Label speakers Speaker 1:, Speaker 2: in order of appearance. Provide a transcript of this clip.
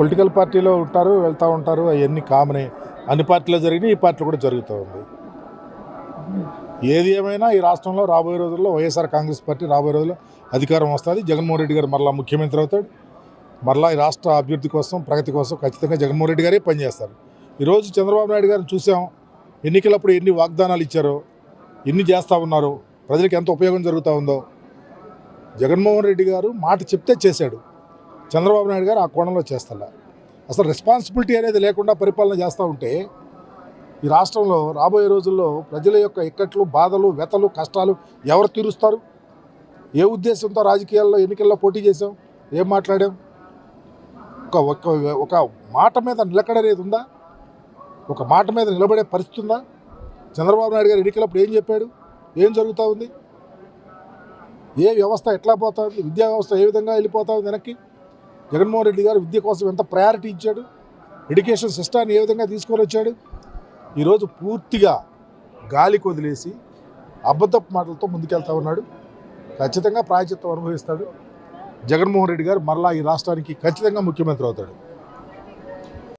Speaker 1: Political పార్టీలో ఉంటారు వెళ్తూ ఉంటారు అవన్నీ కామనే అన్ని పార్టీలో జరిగినాయి ఈ పార్టీలో కూడా జరుగుతూ ఉంది. ఏది ఏమైనా ఈ రాష్ట్రంలో రాబోయే రోజుల్లో వైఎస్ఆర్ కాంగ్రెస్ పార్టీ రాబోయే రోజుల్లో అధికారం వస్తుంది. జగన్మోహన్ రెడ్డి గారు మరలా ముఖ్యమంత్రి అవుతాడు. మరలా ఈ రాష్ట్ర అభివృద్ధి కోసం ప్రగతి కోసం ఖచ్చితంగా జగన్మోహన్ రెడ్డి గారే పనిచేస్తారు. ఈరోజు చంద్రబాబు నాయుడు గారిని చూసాం. ఎన్నికలప్పుడు ఎన్ని వాగ్దానాలు ఇచ్చారో? ఎన్ని చేస్తూ ఉన్నారో? ప్రజలకు ఎంత ఉపయోగం జరుగుతూ ఉందో? జగన్మోహన్ రెడ్డి గారు మాట చెప్తే చేశాడు. చంద్రబాబు నాయుడు గారు ఆ కోణంలో చేస్తలే. అసలు రెస్పాన్సిబిలిటీ అనేది లేకుండా పరిపాలన చేస్తూ ఉంటే ఈ రాష్ట్రంలో రాబోయే రోజుల్లో ప్రజల యొక్క ఇక్కట్లు బాధలు వ్యతలు కష్టాలు ఎవరు తీరుస్తారు? ఏ ఉద్దేశంతో రాజకీయాల్లో ఎన్నికల్లో పోటీ చేసాం ఏం మాట్లాడాం? ఒక ఒక ఒక మాట మీద నిలకడనేది ఉందా? ఒక మాట మీద నిలబడే పరిస్థితి ఉందా? చంద్రబాబు నాయుడు గారు ఎన్నికలప్పుడు ఏం చెప్పాడు? ఏం జరుగుతూ ఉంది? ఏ వ్యవస్థ ఎట్లా పోతుంది విద్యా వ్యవస్థ ఏ విధంగా వెళ్ళిపోతుంది వెనక్కి? జగన్మోహన్ రెడ్డి గారు విద్య కోసం ఎంత ప్రయారిటీ ఇచ్చాడు? ఎడ్యుకేషన్ సిస్టాన్ని ఏ విధంగా తీసుకొని వచ్చాడు ఈరోజు పూర్తిగా గాలికి వదిలేసి అబద్ధపు మాటలతో ముందుకెళ్తా ఉన్నాడు. ఖచ్చితంగా ప్రాయచిత్వం అనుభవిస్తాడు. జగన్మోహన్ రెడ్డి గారు మరలా ఈ రాష్ట్రానికి ఖచ్చితంగా ముఖ్యమంత్రి అవుతాడు.